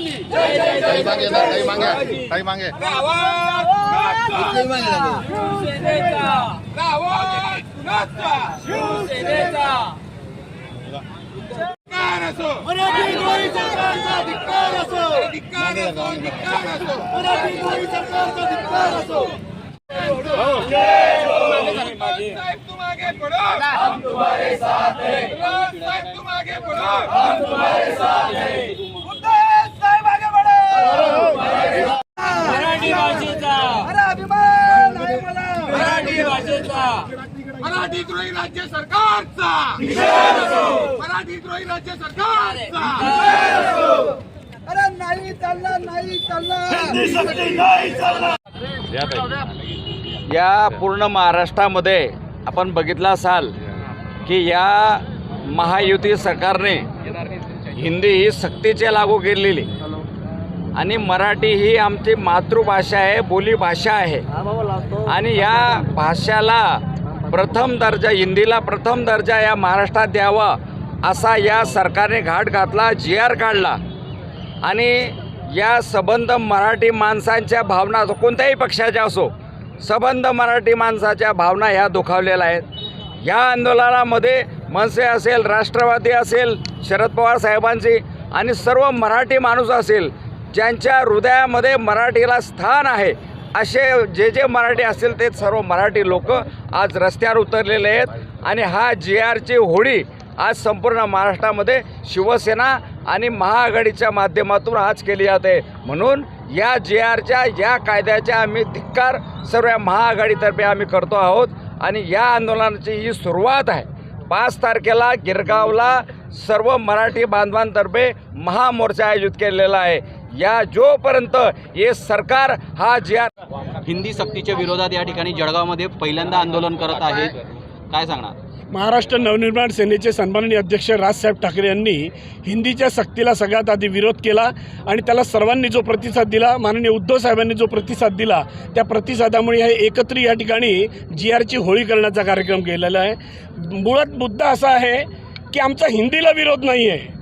गांधी काही मागे काही मागे काही मागे धिक्कार असो मराठी द्रोही सरकारचा धिक्कार असो धिक्कार असो धिक्कार असो मराठी द्रोही सरकारचा धिक्कार असो साहेब तुम आगे बढ़ो हम तुम्हारे साथ हैं साहेब तुम आगे बढ़ो हम तुम्हारे साथ हैं साहेब आगे बढ़ो मराठी भाषेचा अरे अभिमान आहे मला मराठी भाषेचा मराठी द्रोही राज्य सरकारचा. मराठी द्रोही राज्य सरकारचा. अरे नाही चालणार नाही चालणार. या पूर्ण महाराष्ट्रामध्ये आपण बघितलं असाल की या महायुती सरकारने हिंदी ही सक्तीचे लागू केलेली. आणि मराठी ही आमची मातृभाषा आहे बोलीभाषा आहे. आणि या भाषाला प्रथम दर्जा हिंदीला प्रथम दर्जा या महाराष्ट्रात द्यावा असा या सरकारने घाट घातला जी आर काढला. आणि या सबंध मराठी माणसांच्या भावना कोणत्याही पक्षाच्या असो सबंध मराठी माणसाच्या भावना ह्या दुखावलेल्या आहेत. या आंदोलनामध्ये मनसे असेल राष्ट्रवादी असेल शरद पवार साहेबांची आणि सर्व मराठी माणूस असेल ज्यांच्या हृदयामध्ये मराठीला स्थान आहे असे जे जे मराठी असतील ते सर्व मराठी लोक आज रस्त्यावर उतरलेले आहेत. आणि हा जी आरची होळी आज संपूर्ण महाराष्ट्रामध्ये शिवसेना आणि महाआघाडीच्या माध्यमातून आज केली जाते. म्हणून या जे आरच्या या कायद्याच्या आम्ही धिक्कार सर्व या महाआघाडीतर्फे आम्ही करतो आहोत. आणि या आंदोलनाची ही सुरुवात आहे. पाच तारखेला गिरगावला सर्व मराठी बांधवांतर्फे महामोर्चा आयोजित केलेला आहे. या जोपर्यंत हे सरकार हा जे आर हिंदी सक्तीच्या विरोधात या ठिकाणी जळगावमध्ये पहिल्यांदा आंदोलन करत आहेत काय सांगणार? महाराष्ट्र नवनिर्माण सेनेचे सन्माननीय अध्यक्ष राजसाहेब ठाकरे यांनी हिंदीच्या सक्तीला सगळ्यात आधी विरोध केला आणि त्याला सर्वांनी जो प्रतिसाद दिला माननीय उद्धव साहेबांनी जो प्रतिसाद दिला त्या प्रतिसादामुळे हे एकत्र या ठिकाणी जी आरची होळी करण्याचा कार्यक्रम केलेला आहे. मुळात मुद्दा असा आहे की आमचा हिंदीला विरोध नाही आहे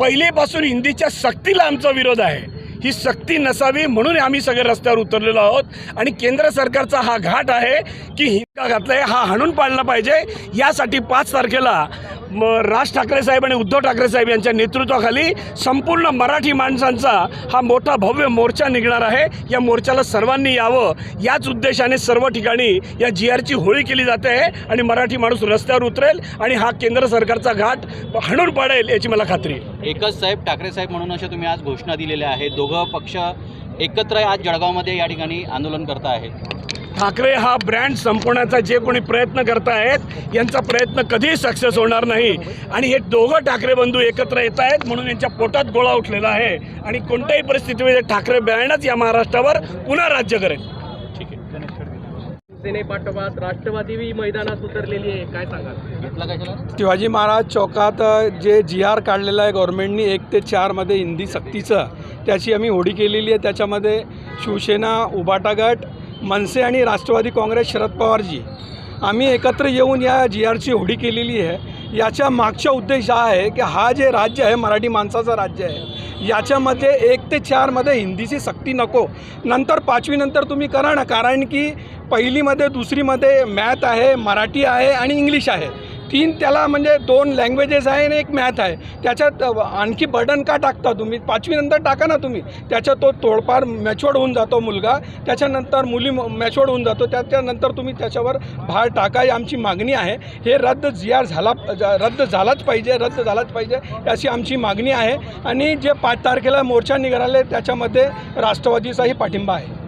पहिलेपासून हिंदीच्या सक्तीला आमचा विरोध आहे. ही सक्ती नसावी म्हणून आम्ही सगळे रस्त्यावर उतरलेलो आहोत आणि केंद्र सरकारचा हा घाट आहे की घातला आहे हा हाणून पाडला पाहिजे. यासाठी पाच तारखेला म राज ठाकरे साहेब आणि उद्धव ठाकरे साहेब यांच्या नेतृत्वाखाली संपूर्ण मराठी माणसांचा हा मोठा भव्य मोर्चा निघणार आहे. या मोर्चाला सर्वांनी यावं. याच उद्देशाने सर्व ठिकाणी या जी आरची होळी केली जाते आहे आणि मराठी माणूस रस्त्यावर उतरेल आणि हा केंद्र सरकारचा घाट हाणून पाडेल याची मला खात्री आहे. एकच साहेब ठाकरे साहेब म्हणून अशा तुम्ही आज घोषणा दिलेल्या आहेत. दोघं पक्ष एकत्र आज जळगावमध्ये या ठिकाणी आंदोलन करत आहेत. ठाकरे हा ब्रँड संपवण्याचा जे कोणी प्रयत्न करतायत यांचा प्रयत्न कधीही सक्सेस होणार नाही. आणि हे दोघं ठाकरे बंधू एकत्र येत आहेत म्हणून यांच्या पोटात गोळा उठलेला आहे. आणि कोणत्याही परिस्थितीमध्ये ठाकरे ब्रँडच या महाराष्ट्रावर पुन्हा राज्य करेल. सेनेपाठोपाठ राष्ट्रवादी मैदानात उतरलेली आहे. काय सांगाल? घेतला काय केलं शिवाजी महाराज चौकात जे जी आर काढलेलं आहे गव्हर्नमेंटनी एक ते चारमध्ये हिंदी सक्तीचं त्याची आम्ही होळी केलेली आहे. त्याच्यामध्ये शिवसेना उबाटा गट मनसे आणि राष्ट्रवादी काँग्रेस शरद पवारजी. आम्ही एकत्र येऊन या जी आरची होळी केलेली आहे. याच्या मागचा उद्देश हा आहे की हा जे राज्य आहे मराठी माणसाचं राज्य आहे याच्यामध्ये एक ते चारमध्ये हिंदीची सक्ती नको. नंतर पाचवीनंतर तुम्ही करा ना कारण की पहिलीमध्ये दुसरीमध्ये मॅथ आहे मराठी आहे आणि इंग्लिश आहे. तीन त्याला म्हणजे दोन लँग्वेजेस आहे आणि एक मॅथ आहे. त्याच्यात आणखी बर्डन का टाकता तुम्ही? पाचवीनंतर टाका ना तुम्ही. त्याच्यात तो थोडफार मॅच्युअर्ड होऊन जातो मुलगा. त्याच्यानंतर मुली मॅच्युअर्ड होऊन जातो. त्याच्यानंतर तुम्ही त्याच्यावर भार टाका. ही आमची मागणी आहे. हे रद्द जी आर झाला रद्द झालाच पाहिजे रद्द झालाच पाहिजे अशी आमची मागणी आहे. आणि जे पाच तारखेला मोर्चा निघाले त्याच्यामध्ये राष्ट्रवादीचाही पाठिंबा आहे.